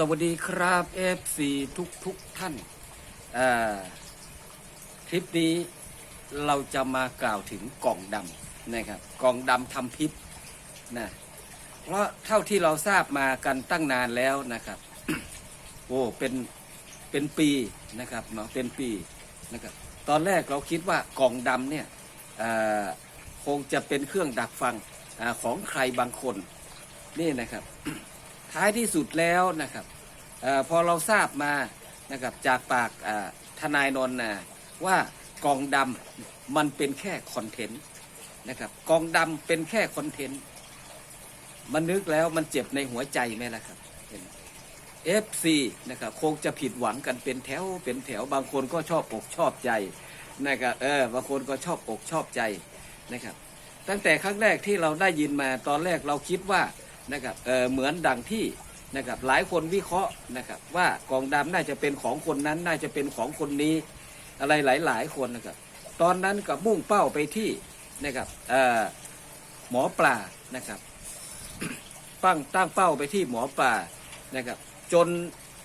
สวัสดีครับ FC ทุกทุกท่าน คลิปนี้เราจะมากล่าวถึงกล่องดำนะครับกล่องดำทำพิษนะเพราะเท่าที่เราทราบมากันตั้งนานแล้วนะครับโอ้เป็นเป็นปีนะครับเนาะเป็นปีนะครับตอนแรกเราคิดว่ากล่องดำเนี่ยคงจะเป็นเครื่องดักฟังอของใครบางคนนี่นะครับ ท้ายที่สุดแล้วนะครับอพอเราทราบมานะครับจากปากทนายนนท์นะว่ากองดำมันเป็นแค่คอนเทนต์นะครับกองดำเป็นแค่คอนเทนต์มันนึกแล้วมันเจ็บในหัวใจไหมล่ะครับเอฟซีนะครับคงจะผิดหวังกันเป็นแถวเป็นแถวบางคนก็ชอบอกชอบใจนะครับเออบางคนก็ชอบอกชอบใจนะครับ ตั้งแต่ครั้งแรกที่เราได้ยินมาตอนแรกเราคิดว่า นะครับเออเหมือนดังที่นะครับหลายคนวิเคราะห์นะครับว่ากองดำน่าจะเป็นของคนนั้นน่าจะเป็นของคนนี้อะไรหลาย ๆ คนนะครับตอนนั้นก็มุ่งเป้าไปที่นะครับเอ่อหมอปลานะครับตั้งตั้งเป้าไปที่หมอปลานะครับจน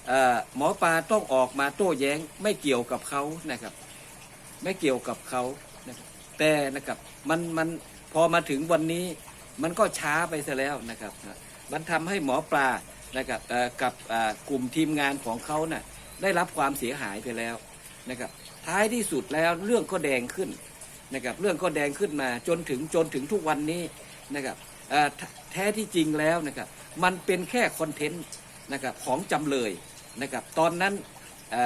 เอ่อหมอปลาต้องออกมาโต้แย้งไม่เกี่ยวกับเขานะครับไม่เกี่ยวกับเขาแต่นะครับมันมันพอมาถึงวันนี้ มันก็ช้าไปซะแล้วนะครับมันทำให้หมอปลานะครับกับกลุ่มทีมงานของเขาน่ะได้รับความเสียหายไปแล้วนะครับท้ายที่สุดแล้วเรื่องก็แดงขึ้นนะครับเรื่องก็แดงขึ้นมาจนถึงจนถึงทุกวันนี้นะครับแท้ที่จริงแล้วนะครับมันเป็นแค่คอนเทนต์นะครับของจำเลยนะครับตอนนั้นอ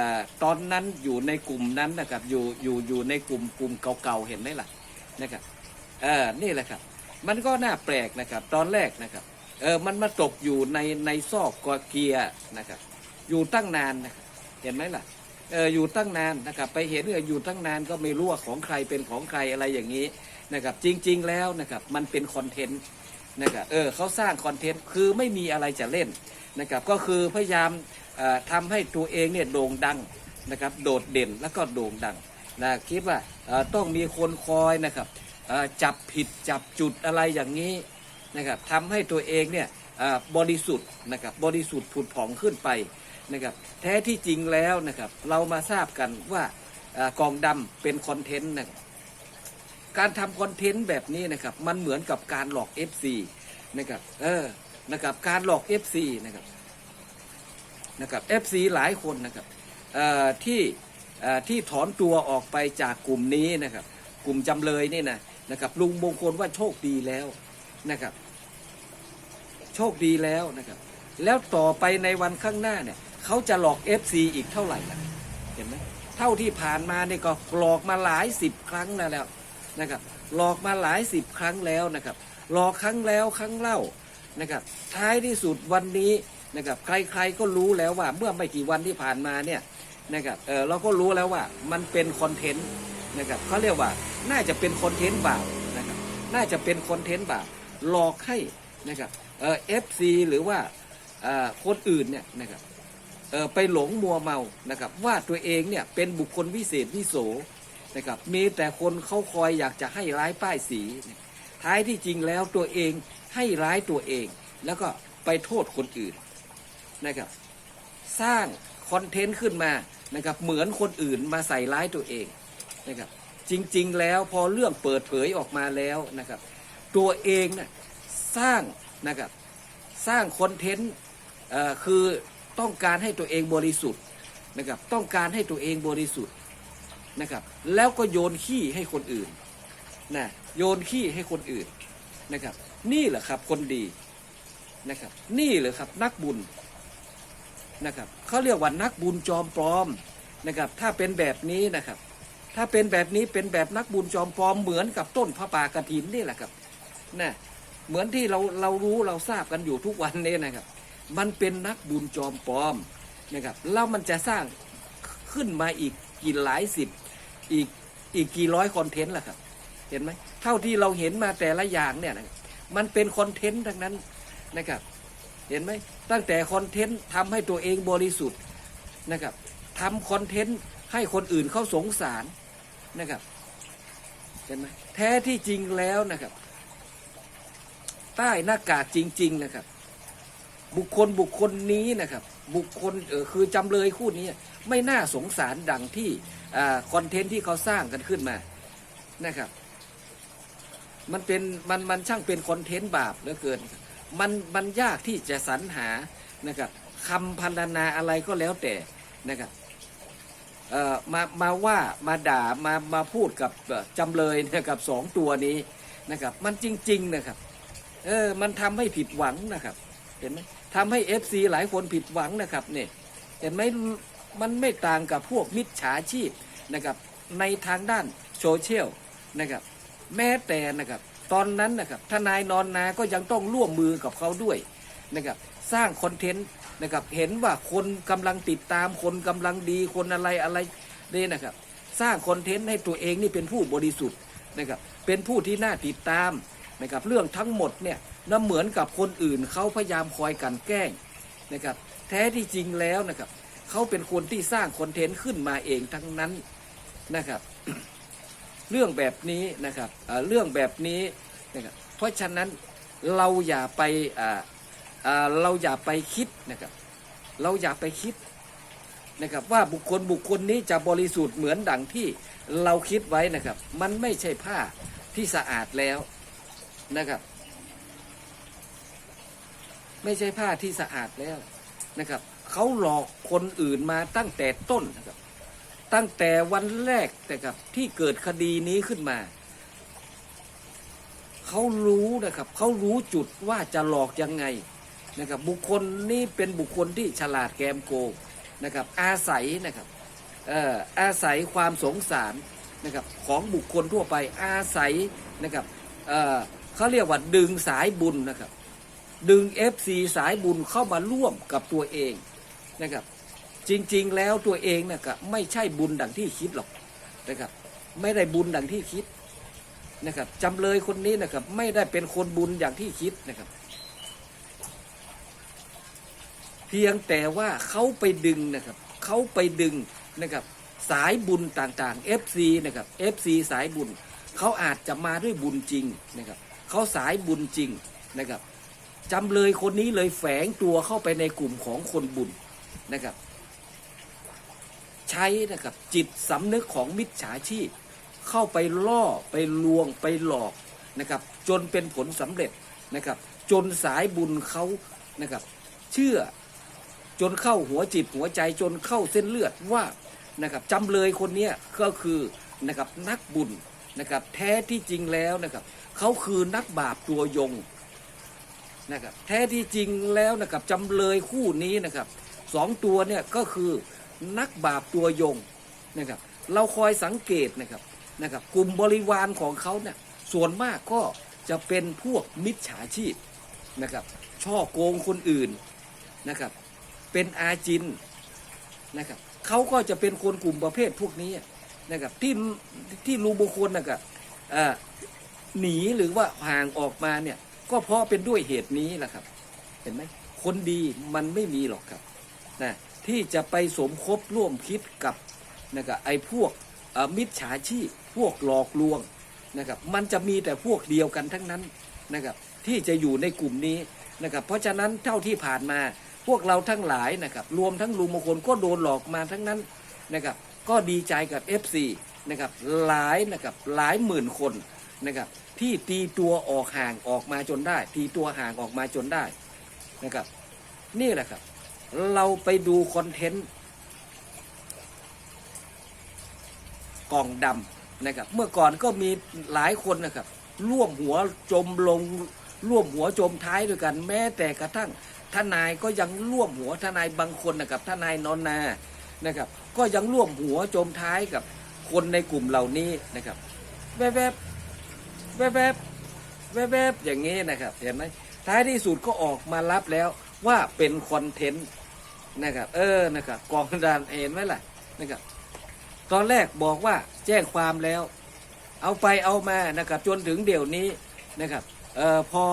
ตอนนั้นอยู่ในกลุ่มนั้นนะครับอยู่อยู่อยู่ในกลุ่มกลุ่มเก่าๆเห็นไหมล่ะนะครับเออนี่แหละครับ มันก็น่าแปลกนะครับ ตอนแรกนะครับ เออมันมาตกอยู่ในในซอกกอเกียร์นะครับ อยู่ตั้งนานนะครับเห็นไหมล่ะเอออยู่ตั้งนานนะครับ ไปเห็นเอออยู่ตั้งนานก็ไม่รู้ว่าของใครเป็นของใครอะไรอย่างนี้นะครับ จริง ๆ แล้วนะครับ มันเป็นคอนเทนต์นะครับเออเขาสร้างคอนเทนต์คือไม่มีอะไรจะเล่นนะครับ ก็คือพยายามเอ่อทำให้ตัวเองเนี่ยโด่งดังนะครับ โดดเด่นแล้วก็โด่งดังนะคิดว่าเอ่อต้องมีคนคอยนะครับ จับผิดจับจุดอะไรอย่างนี้นะครับทำให้ตัวเองเนี่ยบริสุทธิ์นะครับบริสุทธิ์ผุดผ่องขึ้นไปนะครับแท้ที่จริงแล้วนะครับเรามาทราบกันว่าเอ่อกองดำเป็นคอนเทนต์นะครับการทำคอนเทนต์แบบนี้นะครับมันเหมือนกับการหลอก FC นะครับเออนะครับการหลอก FC นะครับนะครับ FC หลายคนนะครับที่ที่ถอนตัวออกไปจากกลุ่มนี้นะครับ กลุ่มจำเลยนี่นะ นะครับ ลุงมงคลว่าโชคดีแล้วนะครับ โชคดีแล้วนะครับ แล้วต่อไปในวันข้างหน้าเนี่ยเขาจะหลอก FC อีกเท่าไหร่ล่ะเห็นไหมเท่าที่ผ่านมาเนี่ยก็หลอกมาหลายสิบครั้งแล้วนะครับ หลอกมาหลายสิบครั้งแล้วนะครับ หลอกครั้งแล้วครั้งเล่านะครับ ท้ายที่สุดวันนี้นะครับ ใครๆก็รู้แล้วว่าเมื่อไม่กี่วันที่ผ่านมาเนี่ยนะครับ เออเราก็รู้แล้วว่ามันเป็นคอนเทนต์ นะครับเขาเรียกว่าน่าจะเป็นคอนเทนต์บาปนะครับน่าจะเป็นคอนเทนต์บาปหลอกให้นะครับเออฟซีหรือว่าเอ่อคนอื่นเนี่ยนะครับเออไปหลงมัวเมานะครับว่าตัวเองเนี่ยเป็นบุคคลวิเศษวิโสนะครับมีแต่คนเขาคอยอยากจะให้ร้ายป้ายสี ท้ายที่จริงแล้วตัวเองให้ร้ายตัวเอง แล้วก็ไปโทษคนอื่นนะครับสร้างคอนเทนต์ขึ้นมานะครับเหมือนคนอื่นมาใส่ร้ายตัวเอง นะครับจริงๆแล้วพอเรื่องเปิดเผยออกมาแล้วนะครับ ตัวเองนะสร้างนะครับสร้างคอนเทนต์คือต้องการให้ตัวเองบริสุทธิ์นะครับต้องการให้ตัวเองบริสุทธิ์นะครับแล้วก็โยนขี้ให้คนอื่นนะโยนขี้ให้คนอื่นนะครับ นี่แหละครับคนดีนะครับ นี่แหละครับนักบุญนะครับเขาเรียกว่านักบุญจอมปลอมนะครับ ถ้าเป็นแบบนี้นะครับ ถ้าเป็นแบบนี้เป็นแบบนักบุญจอมปลอมเหมือนกับต้นพระป่ากระถินนี่แหละครับนะเหมือนที่เราเรารู้เราทราบกันอยู่ทุกวันนี้นะครับ มันเป็นนักบุญจอมปลอมนะครับแล้วมันจะสร้างขึ้นมาอีกกี่หลายสิบอีกอีกกี่ร้อยคอนเทนต์ล่ะครับ เห็นไหมเท่าที่เราเห็นมาแต่ละอย่างเนี่ยนะมันเป็นคอนเทนต์ทั้งนั้นนะครับ เห็นไหมตั้งแต่คอนเทนต์ทำให้ตัวเองบริสุทธิ์นะครับทำคอนเทนต์ให้คนอื่นเขาสงสาร นะครับเห็นไหมแท้ที่จริงแล้วนะครับ ใต้หน้ากากจริง ๆ นะครับ บุคคลบุคคลนี้นะครับ บุคคลเออคือจำเลยคู่นี้ไม่น่าสงสารดังที่คอนเทนต์ที่เขาสร้างกันขึ้นมานะครับ มันเป็นมันมันช่างเป็นคอนเทนต์บาปเหลือเกิน มันมันยากที่จะสรรหานะครับคำพันนาอะไรก็แล้วแต่นะครับ มามาว่ามาด่ามามาพูดกับจำเลยนะครับสองตัวนี้นะครับ มันจริง ๆนะครับ เออมันทำให้ผิดหวังนะครับ เห็นไหมทำให้เอฟซีหลายคนผิดหวังนะครับเนี่ยเห็นไหมมันไม่ต่างกับพวกมิจฉาชีพนะครับในทางด้านโซเชียลนะครับ แม้แต่นะครับ ตอนนั้นนะครับทนายนอนนาก็ยังต้องร่วมมือกับเขาด้วยนะครับ สร้างคอนเทนต์ นะครับเห็นว่าคนกำลังติดตามคนกำลังดีคนอะไรอะไรนี่นะครับ สร้างคอนเทนต์ให้ตัวเองนี่เป็นผู้บริสุทธิ์นะครับเป็นผู้ที่น่าติดตามนะครับเรื่องทั้งหมดเนี่ยน่าเหมือนกับคนอื่นเขาพยายามคอยกันแกล้งนะครับแท้ที่จริงแล้วนะครับเขาเป็นคนที่สร้างคอนเทนต์ขึ้นมาเองทั้งนั้นนะครับ เรื่องแบบนี้นะครับเอ่อเรื่องแบบนี้นะครับเพราะฉะนั้นเราอย่าไปอ่าอ่า เราอย่าไปคิดนะครับ เราอย่าไปคิดนะครับว่าบุคคลบุคคลนี้จะบริสุทธิ์เหมือนดังที่เราคิดไว้นะครับ มันไม่ใช่ผ้าที่สะอาดแล้วนะครับ ไม่ใช่ผ้าที่สะอาดแล้วนะครับเขาหลอกคนอื่นมาตั้งแต่ต้นนะครับ ตั้งแต่วันแรกนะครับที่เกิดคดีนี้ขึ้นมาเขารู้นะครับเขารู้จุดว่าจะหลอกยังไง นะครับบุคคลนี้เป็นบุคคลที่ฉลาดแกมโกงนะครับอาศัยนะครับเอ่ออาศัยความสงสารนะครับของบุคคลทั่วไปอาศัยนะครับเอ่อเขาเรียกว่าดึงสายบุญนะครับดึง FC สายบุญเข้ามาร่วมกับตัวเองนะครับจริงๆแล้วตัวเองนี่ยก็ไม่ใช่บุญดังที่คิดหรอกนะครับไม่ได้บุญดังที่คิดนะครับจำเลยคนนี้นะครับไม่ได้เป็นคนบุญอย่างที่คิดนะครับ เพียงแต่ว่าเขาไปดึงนะครับเขาไปดึงนะครับสายบุญต่างๆ FC นะครับ FC สายบุญเขาอาจจะมาด้วยบุญจริงนะครับเขาสายบุญจริงนะครับจำเลยคนนี้เลยแฝงตัวเข้าไปในกลุ่มของคนบุญนะครับ ใช้นะครับจิตสำนึกของมิจฉาชีพ เข้าไปล่อไปลวงไปหลอกนะครับ จนเป็นผลสำเร็จนะครับ จนสายบุญเขานะครับ เชื่อ จนเข้าหัวจิตหัวใจจนเข้าเส้นเลือดว่านะครับจำเลยคนนี้ก็คือนะครับนักบุญนะครับแท้ที่จริงแล้วนะครับเขาคือนักบาปตัวยงนะครับแท้ที่จริงแล้วนะครับจำเลยคู่นี้นะครับสองตัวเนี่ยก็คือนักบาปตัวยงนะครับเราคอยสังเกตนะครับนะครับกลุ่มบริวารของเขาเนี่ยส่วนมากก็จะเป็นพวกมิจฉาชีพนะครับช่อโกงคนอื่นนะครับ เป็นอาจินนะครับเขาก็จะเป็นคนกลุ่มประเภทพวกนี้นะครับที่ที่รูบุคคลนะครับหนีหรือว่าห่างออกมาเนี่ยก็เพราะเป็นด้วยเหตุนี้แหละครับ เห็นไหมคนดีมันไม่มีหรอกครับนะที่จะไปสมคบร่วมคิดกับนะครับไอ้พวกมิจฉาชีพพวกหลอกลวงนะครับมันจะมีแต่พวกเดียวกันทั้งนั้นนะครับที่จะอยู่ในกลุ่มนี้นะครับเพราะฉะนั้นเท่าที่ผ่านมา พวกเราทั้งหลายนะครับรวมทั้งลุงมงคลก็โดนหลอกมาทั้งนั้นนะครับก็ดีใจกับ FC นะครับหลายนะครับหลายหมื่นคนนะครับที่ตีตัวออกห่างออกมาจนได้ ตีตัวห่างออกมาจนได้นะครับนี่แหละครับ เราไปดูคอนเทนต์กล่องดำนะครับเมื่อก่อนก็มีหลายคนนะครับร่วมหัวจมลงร่วมหัวจมท้ายด้วยกัน แม้แต่กระทั่ง ทนายก็ยังร่วมหัวทนายบางคนนะครับทนายนอนนานะครับ ก็ยังร่วมหัวโจมท้ายกับคนในกลุ่มเหล่านี้นะครับแวบๆแวบๆแวบๆอย่างนี้นะครับ เห็นไหมท้ายที่สุดก็ออกมารับแล้วว่าเป็นคอนเทนต์นะครับ เออนะครับกองดานเห็นไหมล่ะนะครับ ตอนแรกบอกว่าแจ้งความแล้ว เอาไปเอามานะครับ จนถึงเดี๋ยวนี้นะครับเออพอ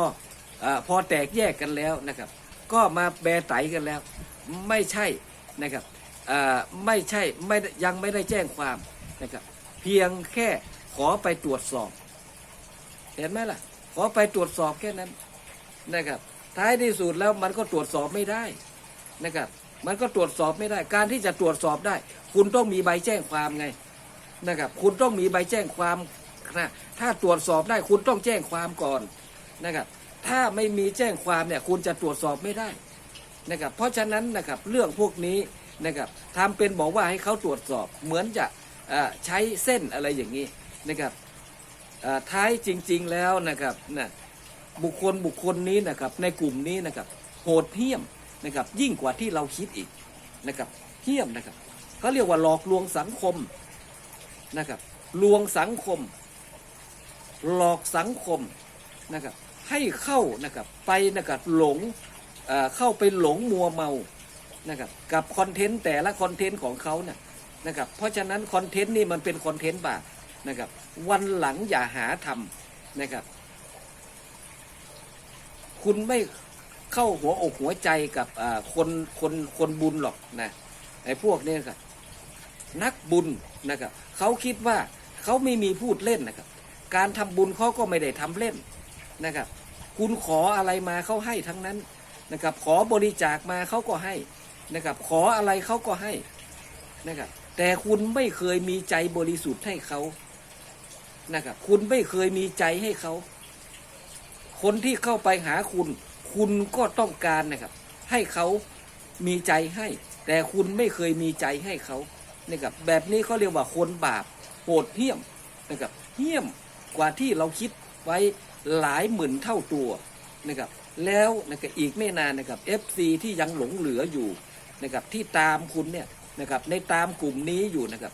ออพอแตกแยกกันแล้วนะครับ ก็มาแบไตกันแล้ว ไม่ใช่นะครับไม่ใช่ไม่ยังไม่ได้แจ้งความนะครับเพียงแค่ขอไปตรวจสอบ เห็นไหมล่ะ ขอไปตรวจสอบแค่นั้นนะครับท้ายที่สุดแล้วมันก็ตรวจสอบไม่ได้นะครับมันก็ตรวจสอบไม่ได้ การที่จะตรวจสอบได้ คุณต้องมีใบแจ้งความไงนะครับคุณต้องมีใบแจ้งความนะถ้าตรวจสอบได้คุณต้องแจ้งความก่อนนะครับ ถ้าไม่มีแจ้งความเนี่ยคุณจะตรวจสอบไม่ได้นะครับเพราะฉะนั้นนะครับเรื่องพวกนี้นะครับทำเป็นบอกว่าให้เขาตรวจสอบเหมือนจะใช้เส้นอะไรอย่างนี้นะครับท้ายจริง ๆแล้วนะครับนะบุคคลบุคคลนี้นะครับในกลุ่มนี้นะครับโหดเหี้ยมนะครับยิ่งกว่าที่เราคิดอีกนะครับเหี้ยมนะครับเขาเรียกว่าหลอกลวงสังคมนะครับลวงสังคม หลอกสังคมนะครับ ให้เข้านะครับไปนะครับหลงเเข้าไปหลงมัวเมานะครับกับคอนเทนต์แต่ละคอนเทนต์ของเขาเนี่ยนะครับเพราะฉะนั้นคอนเทนต์นี่มันเป็นคอนเทนต์บาปนะครับวันหลังอย่าหาทำนะครับคุณไม่เข้าหัวอกหัวใจกับคนคนคนบุญหรอกนะไอ้พวกนี้ครับนักบุญนะครับเขาคิดว่าเขาไม่มีพูดเล่นนะครับ การทำบุญเขาก็ไม่ได้ทำเล่น นะครับ คุณขออะไรมาเขาให้ทั้งนั้นนะครับ ขอบริจาคมาเขาก็ให้นะครับ ขออะไรเขาก็ให้นะครับ แต่คุณไม่เคยมีใจบริสุทธิ์ให้เขานะครับ คุณไม่เคยมีใจให้เขา คนที่เข้าไปหาคุณ คุณก็ต้องการนะครับ ให้เขามีใจให้ แต่คุณไม่เคยมีใจให้เขานะครับแบบนี้เขาเรียกว่าคนบาปโหดเหี้ยมนะครับเหี้ยมกว่าที่เราคิดไว้ หลายหมื่นเท่าตัวนะครับแล้วนะครับอีกไม่นานนะครับ FC ที่ยังหลงเหลืออยู่นะครับที่ตามคุณเนี่ยนะครับในตามกลุ่มนี้อยู่นะครับ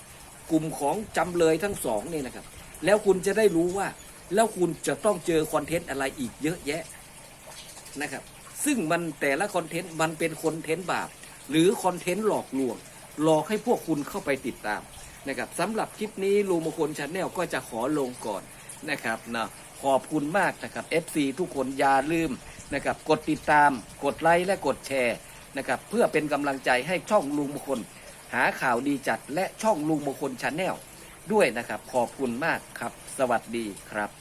กลุ่มของจำเลยทั้งสองเนี่ยนะครับ แล้วคุณจะได้รู้ว่า แล้วคุณจะต้องเจอคอนเทนต์อะไรอีกเยอะแยะนะครับ ซึ่งมันแต่ละคอนเทนต์มันเป็นคอนเทนต์บาป หรือคอนเทนต์หลอกลวง หลอกให้พวกคุณเข้าไปติดตามนะครับสำหรับคลิปนี้ลูมงคลชาแนลก็จะขอลงก่อนนะครับนะ ขอบคุณมากนะครับ FC ทุกคนอย่าลืมนะครับกดติดตาม กดไลค์และกดแชร์นะครับเพื่อเป็นกำลังใจให้ช่องลุงมงคล หาข่าวดีจัดและช่องลุงมงคลชาแนลด้วยนะครับ ขอบคุณมากครับ สวัสดีครับ